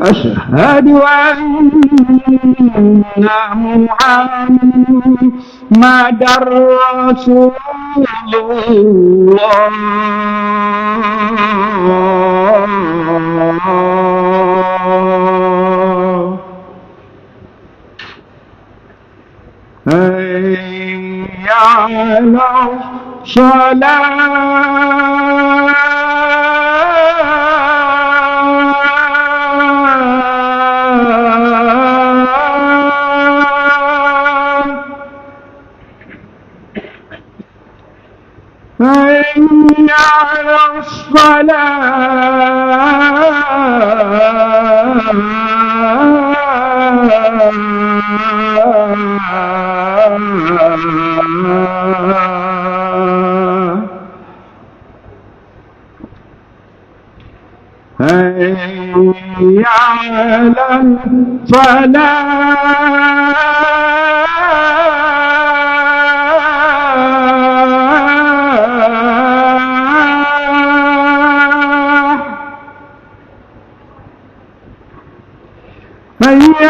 أشهد أن محمد رسول الله. هيا على الصلاة هيا على الفلاح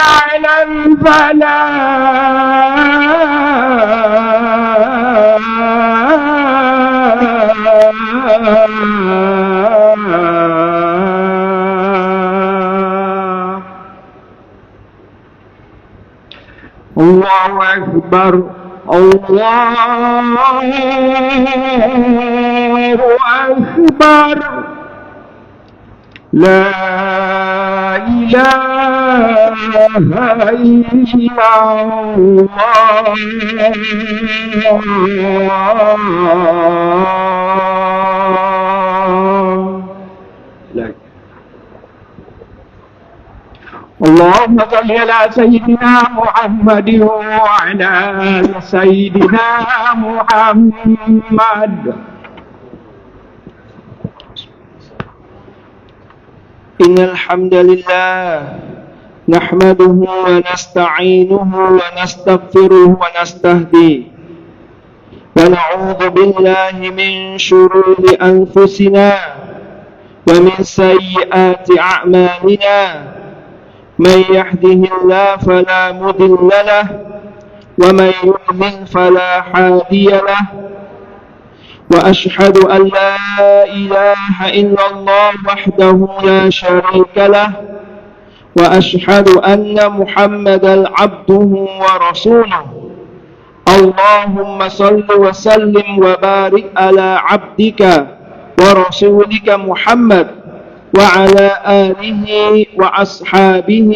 على الفلاح الله أكبر. الله أكبر. لا إله إلا الله لا اللهم صل على سيدنا محمد وعلى آل سيدنا محمد إن الحمد لله نحمده ونستعينه ونستغفره ونستهديه ونعوذ بالله من شرور أنفسنا ومن سيئات أعمالنا من يهده الله فلا مضل له ومن يضلل فلا هادي له وأشهد أن لا إله إلا الله وحده لا شريك له وأشهد أن محمدا عبده ورسوله. اللهم صل وسلم وبارك على عبدك ورسولك محمد وعلى آله وأصحابه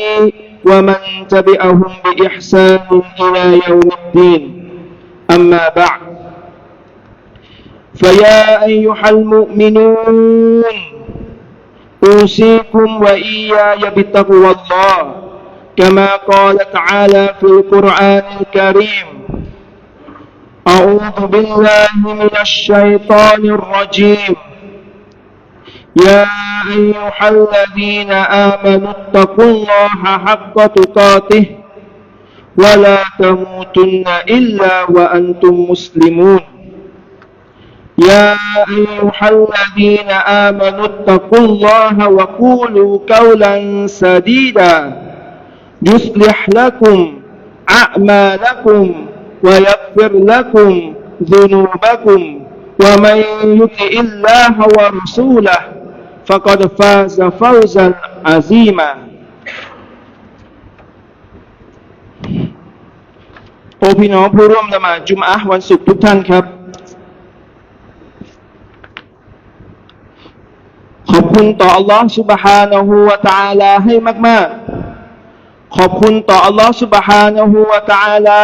ومن تبعهم بإحسان إلى يوم الدين. أما بعد فيا أيها المؤمنون أوصيكم وإياي بتقوى الله كما قال تعالى في القرآن الكريم أعوذ بالله من الشيطان الرجيم. يا أيها الذين آمنوا اتقوا الله حق تقاته ولا تموتن إلا وأنتم مسلمون. يا أيها الذين آمنوا اتقوا الله وقولوا قولا سديدا يصلح لكم أعمالكم ويغفر لكم ذنوبكم ومن يطع الله ورسوله فقد فاز فوزا عظيما โอพี่น้องผู้ร่วมละหมาดจุมอะห์วันศุกร์ทุกท่านครับ ขอบคุณต่ออัลลอฮ์ سبحانه และ تعالى ให้มาก ๆ ขอบคุณต่ออัลลอฮ์ سبحانه และ تعالى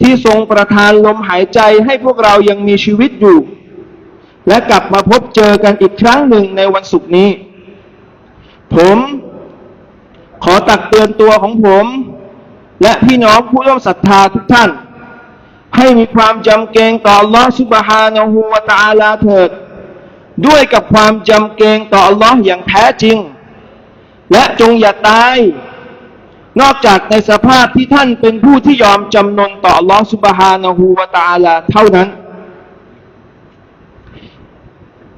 ที่ทรงประทานลมหายใจให้พวกเรายังมีชีวิตอยู่ และกลับมาพบเจอกันอีกครั้งหนึ่งในวันศุกร์นี้ ผม ขอตักเตือนตัวของผม และพี่น้องผู้ร่วมศรัทธาทุกท่าน ให้มีความจำเกรงต่ออัลลอฮ์ سبحانه และ تعالى เถิด ด้วยกับความจำเกรงต่ออัลลอฮ์อย่างแท้จริง และจงอย่าตาย นอกจากในสภาพที่ท่านเป็นผู้ที่ยอมจำนนต่ออัลลอฮ์สุบฮานะฮูวาตาลาเท่านั้น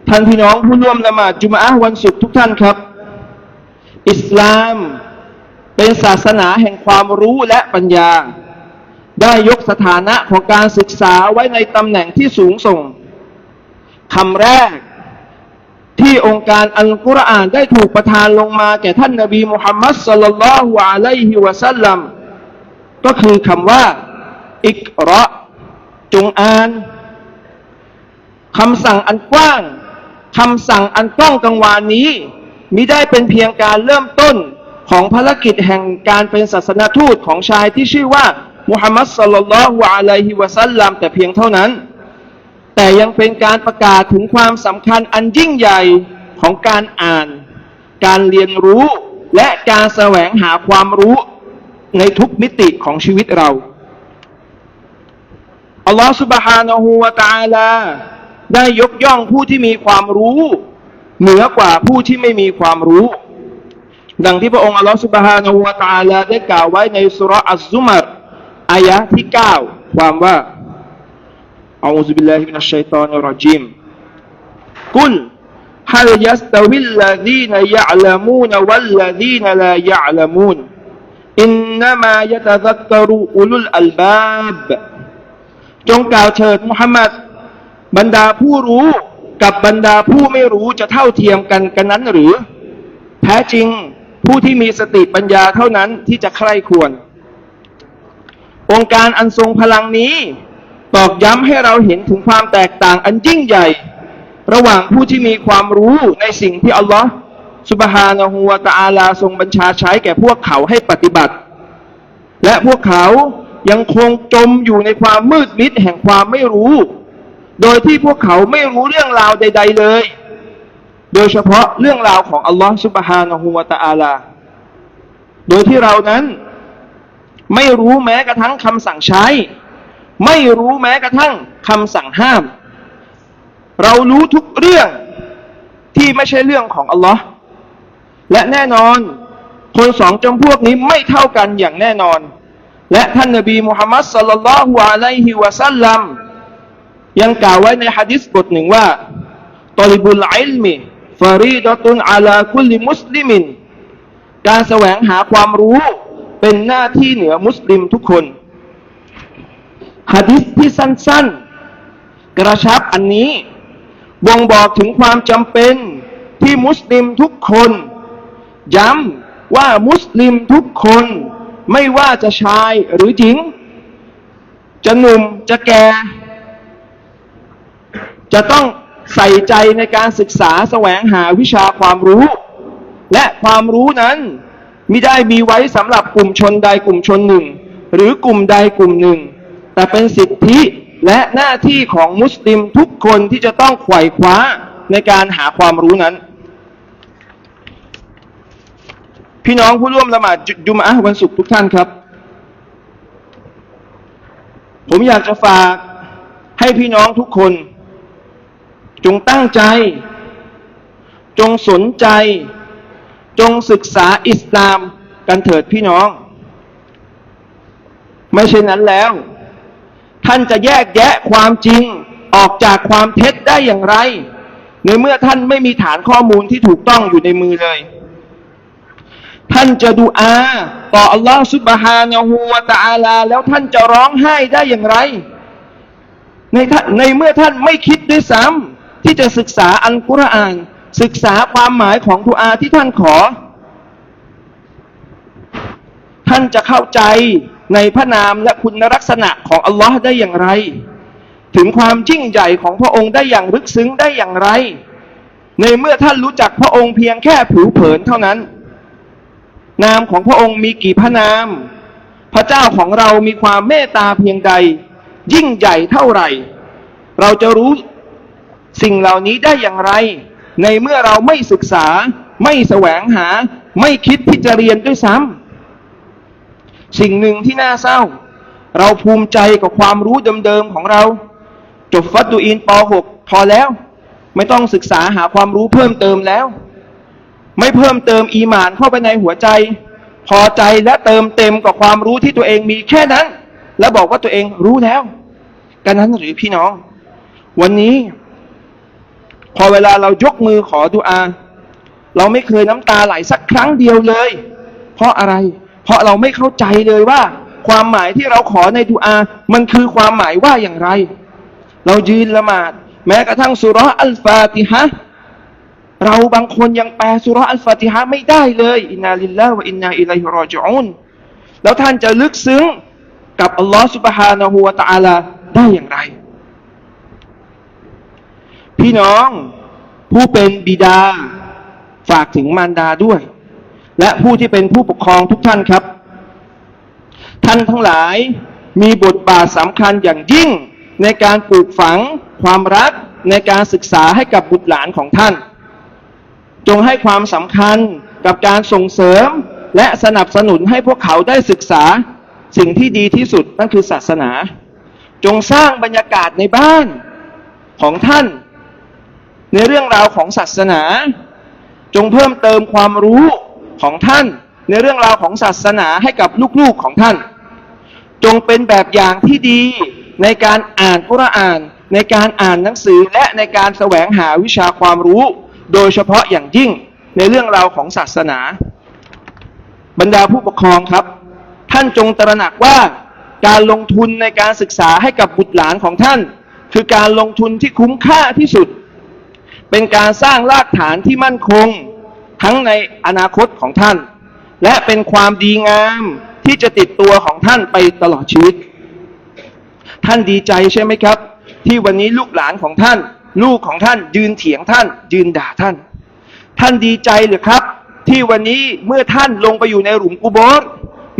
ท่านพี่น้องผู้ร่วมละหมาดจุมาอะวันศุกร์ทุกท่านครับ อิสลามเป็นศาสนาแห่งความรู้และปัญญา ได้ยกสถานะของการศึกษาไว้ในตำแหน่งที่สูงส่งคำแรก ที่องค์การอัลกุรอานได้ถูกประทานลงมาแก่ท่านนบีมุฮัมมัดสลลัลลอฮุอะลัยฮิวะสัลลัมก็คือคำว่า อิกระจงอ่านคำสั่งอันกว้างคำสั่งอันกล้องกังวานนี้มิได้เป็นเพียงการเริ่มต้นของภารกิจแห่งการเป็นศาสนาทูตของชายที่ชื่อว่ามุฮัมมัดสลลัลลอฮุอะลัยฮิวะสัลลัมแต่เพียงเท่านั้น แต่ยังเป็นการประกาศถึงความสำคัญอันยิ่งใหญ่ของการอ่าน การเรียนรู้และการแสวงหาความรู้ในทุกมิติของชีวิตเรา อัลลอฮฺ سبحانه และ تعالى ได้ยกย่องผู้ที่มีความรู้ เหนือกว่าผู้ที่ไม่มีความรู้ ดังที่พระองค์อัลลอฮฺ سبحانه และ تعالى ได้กล่าวไว้ในสุราะห์อัซซุมารอายะห์ที่ 9 ความว่า أعوذ بالله من الشيطان الرجيم قل هل يستوي الذين يعلمون والذين لا يعلمون إنما يتذكر أولو الألباب จงกล่าวเถิดมุฮัมมัด บรรดาผู้รู้กับบรรดาผู้ไม่รู้จะเท่าเทียมกันกันนั้นหรือ แท้จริงผู้ที่มีสติปัญญาเท่านั้นที่จะใคร่ควร องค์การอันทรงพลังนี้ ตอกย้ำให้เราเห็นถึงความแตกต่างอันยิ่งใหญ่ ระหว่างผู้ที่มีความรู้ในสิ่งที่อัลลอฮ์สุบฮานะฮูวะตะอาลาทรงบัญชาใช้แก่พวกเขาให้ปฏิบัติ และพวกเขายังคงจมอยู่ในความมืดมิดแห่งความไม่รู้ โดยที่พวกเขาไม่รู้เรื่องราวใด ๆ เลย โดยเฉพาะเรื่องราวของอัลลอฮ์สุบฮานะฮูวะตะอาลา โดยที่เรานั้นไม่รู้แม้กระทั่งคำสั่งใช้ ไม่รู้แม้กระทั่งคำสั่งห้าม เรารู้ทุกเรื่องที่ไม่ใช่เรื่องของอัลลอฮ์และแน่นอน คนสองจำพวกนี้ไม่เท่ากันอย่างแน่นอน และท่านนบีมุฮัมมัดสัลลัลลอฮุอะลัยฮิวะสัลลัมยังกล่าวไว้ในฮะดิษบทหนึ่งว่าตอลิบุลอิลมิฟารีดตุนอาลาคุลิมุสลิมิน การแสวงหาความรู้เป็นหน้าที่เหนือมุสลิมทุกคน ฮะดิษที่สั้น ๆ กระชับอันนี้ บ่งบอกถึงความจำเป็นที่มุสลิมทุกคน ย้ำว่ามุสลิมทุกคน ไม่ว่าจะชายหรือหญิง จะหนุ่มจะแก่ จะต้องใส่ใจในการศึกษาแสวงหาวิชาความรู้ และความรู้นั้นมิได้มีไว้สำหรับกลุ่มชนใดกลุ่มชนหนึ่ง หรือกลุ่มใดกลุ่มหนึ่ง แต่เป็นสิทธิและหน้าที่ของมุสลิมทุกคนที่จะต้องไขว่คว้าในการหาความรู้นั้น พี่น้องผู้ร่วมละหมาดจุมอะห์วันศุกร์ทุกท่านครับ ผมอยากจะฝากให้พี่น้องทุกคน จงตั้งใจ จงสนใจ จงศึกษาอิสลามกันเถิดพี่น้อง ไม่เช่นนั้นแล้ว ท่านจะแยกแยะความจริงออกจากความเท็จได้อย่างไร ในเมื่อท่านไม่มีฐานข้อมูลที่ถูกต้องอยู่ในมือเลย ท่านจะดูอา ต่ออัลลอฮฺซุบฮานะฮูวะตะอาลา แล้วท่านจะร้องไห้ได้อย่างไร ในในเมื่อท่านไม่คิดด้วยซ้ำที่จะศึกษาอัลกุรอาน ศึกษาความหมายของดุอาที่ท่านขอ ท่านจะเข้าใจ ในพระนามและคุณลักษณะของอัลลอฮ์ได้อย่างไร ถึงความยิ่งใหญ่ของพระองค์ได้อย่างลึกซึ้งได้อย่างไร ในเมื่อท่านรู้จักพระองค์เพียงแค่ผิวเผินเท่านั้น นามของพระองค์มีกี่พระนาม พระเจ้าของเรามีความเมตตาเพียงใด ยิ่งใหญ่เท่าไหร่ เราจะรู้สิ่งเหล่านี้ได้อย่างไร ในเมื่อเราไม่ศึกษา ไม่แสวงหา ไม่คิดที่จะเรียนด้วยซ้ำ สิ่งหนึ่งที่น่าเศร้า เราภูมิใจกับความรู้เดิมๆของเรา จบฟัดดูอินป .6 พอแล้ว ไม่ต้องศึกษาหาความรู้เพิ่มเติมแล้ว ไม่เพิ่มเติมอีหมานเข้าไปในหัวใจ พอใจและเติมเต็มกับความรู้ที่ตัวเองมีแค่นั้น แล้วบอกว่าตัวเองรู้แล้วกันนั้นหรือพี่น้อง วันนี้ พอเวลาเรายกมือขอดุอา เราไม่เคยน้ำตาไหลสักครั้งเดียวเลย เพราะอะไร เพราะเราไม่เข้าใจเลยว่า ความหมายที่เราขอในดุอา มันคือความหมายว่าอย่างไร เรายืนละหมาด แม้กระทั่งสุรอัลฟาติฮะเราบางคนยังแปลสุรอัลฟาติฮะไม่ได้เลยอินนาลิลลาห์วะอินนาอิลัยฮิรอจิอูนแล้วท่านจะลึกซึ้งกับอัลลอฮฺสุบฮานะฮูวะตะอาลาได้อย่างไร พี่น้องผู้เป็นบิดาฝากถึงมารดาด้วย และผู้ที่เป็นผู้ปกครองทุกท่านครับ ท่านทั้งหลายมีบทบาทสำคัญอย่างยิ่งในการปลูกฝังความรักในการศึกษาให้กับบุตรหลานของท่าน จงให้ความสำคัญกับการส่งเสริมและสนับสนุนให้พวกเขาได้ศึกษาสิ่งที่ดีที่สุดนั่นคือศาสนา จงสร้างบรรยากาศในบ้านของท่าน ในเรื่องราวของศาสนา จงเพิ่มเติมความรู้ ของท่าน ในเรื่องราวของศาสนาให้กับลูกๆของท่าน จงเป็นแบบอย่างที่ดีในการอ่านกุรอาน ในการอ่านหนังสือและในการแสวงหาวิชาความรู้ โดยเฉพาะอย่างยิ่งในเรื่องราวของศาสนา บรรดาผู้ปกครองครับ ท่านจงตระหนักว่าการลงทุนในการศึกษาให้กับบุตรหลานของท่าน คือการลงทุนที่คุ้มค่าที่สุด เป็นการสร้างรากฐานที่มั่นคง ทั้งในอนาคตของท่าน และเป็นความดีงามที่จะติดตัวของท่านไปตลอดชีวิต ท่านดีใจใช่ไหมครับ ที่วันนี้ลูกหลานของท่าน ลูกของท่านยืนเถียงท่าน ยืนด่าท่าน ท่านดีใจหรือครับ ที่วันนี้เมื่อท่านลงไปอยู่ในหลุมกุโบร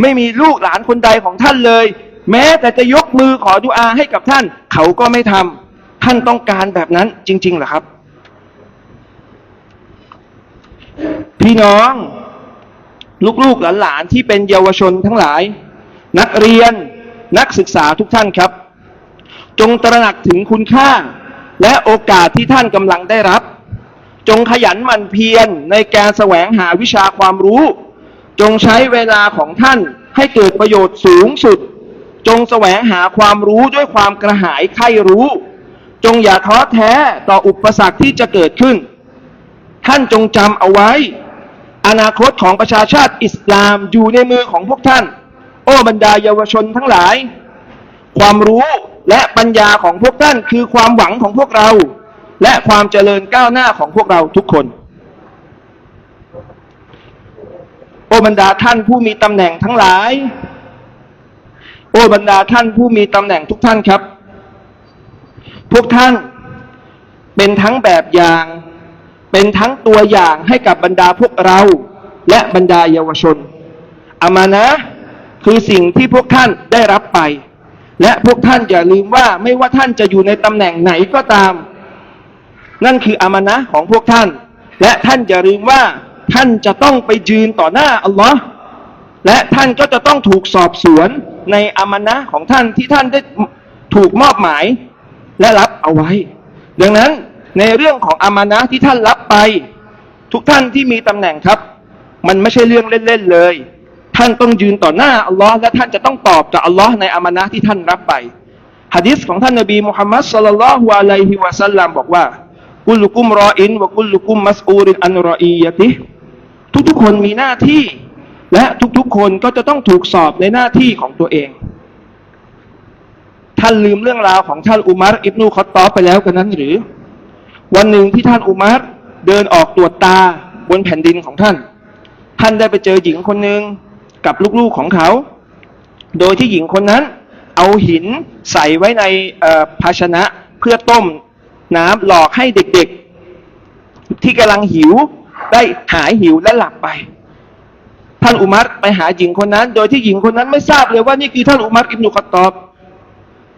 ไม่มีลูกหลานคนใดของท่านเลย แม้แต่จะยกมือขอดุอาให้กับท่าน เขาก็ไม่ทำท่านต้องการแบบนั้นจริงๆเหรอครับ พี่น้อง ลูกๆหลานๆที่เป็นเยาวชนทั้งหลาย นักเรียนนักศึกษาทุกท่านครับ จงตระหนักถึงคุณค่า และโอกาสที่ท่านกำลังได้รับ จงขยันหมั่นเพียรในการแสวงหาวิชาความรู้ จงใช้เวลาของท่านให้เกิดประโยชน์สูงสุด จงแสวงหาความรู้ด้วยความกระหายใคร่รู้ จงอย่าท้อแท้ต่ออุปสรรคที่จะเกิดขึ้น ท่านจงจำเอาไว้ อนาคตของประชาชาติอิสลามอยู่ในมือของพวกท่าน โอ้บรรดาเยาวชนทั้งหลาย ความรู้และปัญญาของพวกท่านคือความหวังของพวกเรา และความเจริญก้าวหน้าของพวกเราทุกคน โอ้บรรดาท่านผู้มีตำแหน่งทั้งหลาย โอ้บรรดาท่านผู้มีตำแหน่งทุกท่านครับ พวกท่านเป็นทั้งแบบอย่าง เป็นทั้งตัวอย่างให้กับบรรดาพวกเรา และบรรดาเยาวชนอามานะคือสิ่งที่พวกท่านได้รับไป และพวกท่านอย่าลืมว่าไม่ว่าท่านจะอยู่ในตำแหน่งไหนก็ตาม นั่นคืออามานะของพวกท่าน และท่านอย่าลืมว่าท่านจะต้องไปยืนต่อหน้าอัลลอฮ์และท่านก็จะต้องถูกสอบสวนในอามานะของท่านที่ท่านได้ถูกมอบหมายและรับเอาไว้ ดังนั้น ในเรื่องของอามานะที่ท่านรับไป ทุกท่านที่มีตำแหน่งครับ มันไม่ใช่เรื่องเล่นๆเลย ท่านต้องยืนต่อหน้าอัลลอฮ์และท่านจะต้องตอบกับอัลลอฮ์ในอามานะที่ท่านรับไปฮะดิษของท่านนบีมุฮัมมัดศ็อลลัลลอฮุอะลัยฮิวะสัลลัมบอกว่ากุลุกุมรออินวะกุลุกุมมัสอูรินอันรออียะติทุกๆคนมีหน้าที่ และทุกๆคนก็จะต้องถูกสอบในหน้าที่ของตัวเอง ท่านลืมเรื่องราวของท่านอุมัรอิบนุคอตตอไปแล้วกันนั้นหรือ วันหนึ่งที่ท่านอุมัรเดินออกตรวจตาบนแผ่นดินของท่าน ท่านได้ไปเจอหญิงคนหนึ่งกับลูกๆของเขา โดยที่หญิงคนนั้น เอาหินใส่ไว้ในภาชนะเพื่อต้มน้ำหลอกให้เด็กๆ ที่กำลังหิวได้หายหิวและหลับไป ท่านอุมัรไปหาหญิงคนนั้น โดยที่หญิงคนนั้นไม่ทราบเลยว่านี่คือท่านอุมัรอิบนุคอตตอบ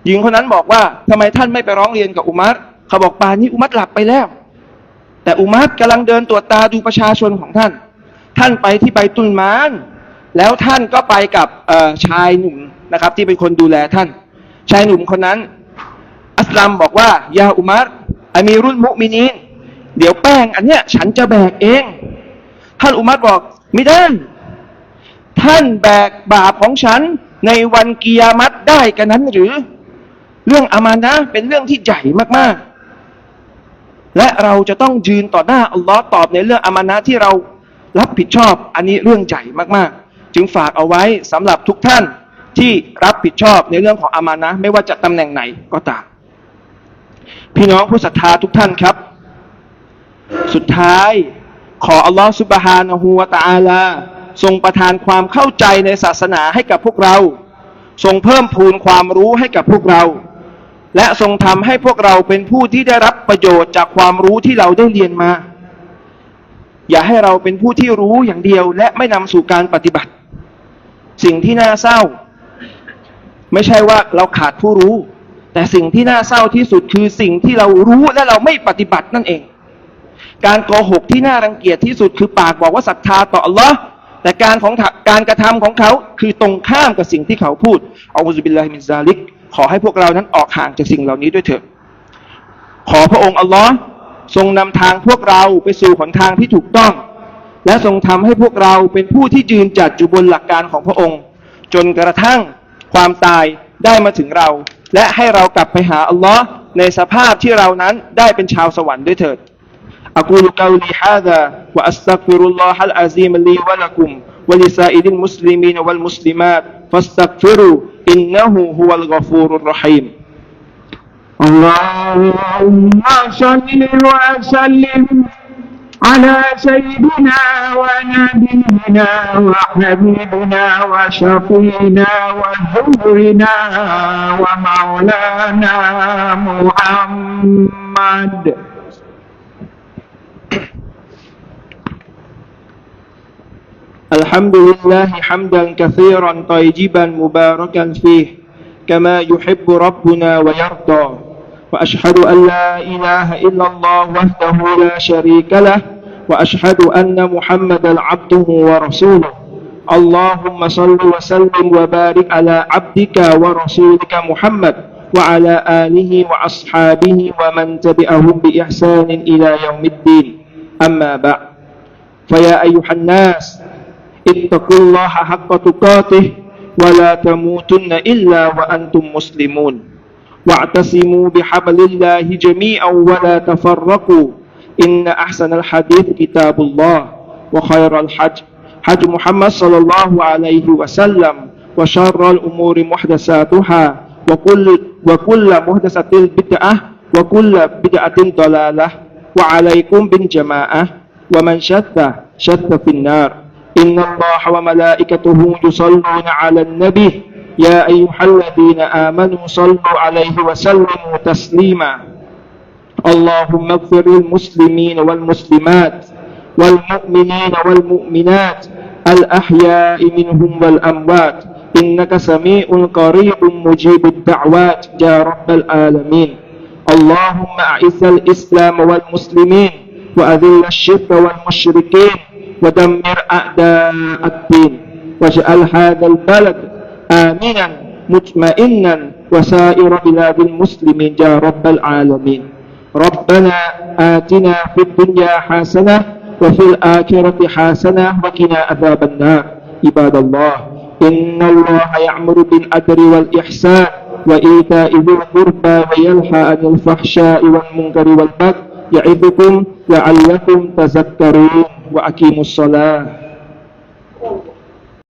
หญิงคนนั้นบอกว่าทำไมท่านไม่ไปร้องเรียนกับอุมัร เขาบอกป่านนี้อุมัรหลับไปแล้ว แต่อุมัรกำลังเดินตรวจตาดูประชาชนของท่าน ท่านไปที่ใบตุนมาน แล้วท่านก็ไปกับชายหนุ่มนะครับ ที่เป็นคนดูแลท่าน ชายหนุ่มคนนั้น อัสลัมบอกว่ายาอุมัรอามีรุลมุมินีนเดี๋ยวแป้งอันเนี้ยฉันจะแบกเอง ท่านอุมัรบอกไม่ได้ท่านแบกบาปของฉันในวันกิยามัตได้กันนั้นหรือ เรื่องอามานะเป็นเรื่องที่ใหญ่มากๆ และเราจะต้องยืนต่อหน้าอัลลอฮ์ตอบในเรื่องอามานะที่เรารับผิดชอบอันนี้เรื่องใหญ่มากๆ จึงฝากเอาไว้สำหรับทุกท่านที่รับผิดชอบในเรื่องของอามานะไม่ว่าจะตำแหน่งไหนก็ตามพี่น้องผู้ศรัทธาทุกท่านครับ สุดท้ายขออัลลอฮฺสุบฮานะฮูวะตะอาลาทรงประทานความเข้าใจในศาสนาให้กับพวกเรา ทรงเพิ่มพูนความรู้ให้กับพวกเรา และทรงทำให้พวกเราเป็นผู้ที่ได้รับประโยชน์จากความรู้ที่เราได้เรียนมา อย่าให้เราเป็นผู้ที่รู้อย่างเดียว และไม่นำสู่การปฏิบัติ สิ่งที่น่าเศร้า ไม่ใช่ว่าเราขาดผู้รู้ แต่สิ่งที่น่าเศร้าที่สุดคือสิ่งที่เรารู้และเราไม่ปฏิบัตินั่นเอง การโกหกที่น่ารังเกียจที่สุดคือปากบอกว่าศรัทธาต่ออัลลอฮ์ แต่การของการกระทำของเขาคือตรงข้ามกับสิ่งที่เขาพูดอัลลอฮฺบิลลาฮิมินซาลิก ขอให้พวกเรานั้นออกห่างจากสิ่งเหล่านี้ด้วยเถิดขอพระองค์อัลลอฮ์ทรงนำทางพวกเราไปสู่หนทางที่ถูกต้อง และทรงทำให้พวกเราเป็นผู้ที่ยืนจัดอยู่บนหลักการของพระองค์ จนกระทั่งความตายได้มาถึงเรา และให้เรากลับไปหาอัลลอฮ์ในสภาพที่เรานั้นได้เป็นชาวสวรรค์ด้วยเถิด أقول قولي هذا وأستغفر الله العظيم لي ولكم ولسائر المسلمين والمسلمات فاستغفروا إنه هو الغفور الرحيم. اللهم صل وسلم على سيدنا ونبينا وحبيبنا وشفينا وحبنا ومولانا محمد. الحمد لله حمدا كثيرا طيبا مباركا فيه كما يحب ربنا ويرضى. وأشهد أن لا إله إلا الله وحده لا شريك له وأشهد أن محمدا عبده ورسوله. اللهم صل وسلم وبارك على عبدك ورسولك محمد وعلى آله وأصحابه ومن تبعهم بإحسان إلى يوم الدين. أما بعد فيا أيها الناس ittaqullaha haqqa tuqatih wa la tamutunna illa wa antum muslimun. Wa'tasimu bihablillahi jami'an wa la tafarraqu. Inna ahsanal hadith kitabullah wa khairal hajj hajj Muhammad sallallahu alaihi wasallam wa syarral umuri muhdatsatuha wa kull wa kullu muhdatsatil bid'ah wa kullu bid'atin dalalah. Wa alaikum bin jamaah wa man syatta syatta finnar إن الله وملائكته يصلون على النبي. يا أيها الذين آمنوا صلوا عليه وسلموا تسليما. اللهم اغفر للمسلمين والمسلمات والمؤمنين والمؤمنات الأحياء منهم والأموات إنك سميع قريب مجيب الدعوات. يا رب العالمين. اللهم أعز الإسلام والمسلمين وأذل الشرك والمشركين. ودمر أعداء الدين واجعل هذا البلد آمنا مطمئنا وسائر بلاد المسلمين يا رب العالمين ربنا آتنا في الدنيا حسنة وفي الآخرة حسنة وقنا عذاب النار عباد الله إن الله يأمر بالعدل والإحسان وإيتاء ذي القربى وينهى عن الفحشاء والمنكر والبغي ya'idukum la'allakum tazakkarun wa aqimus shalah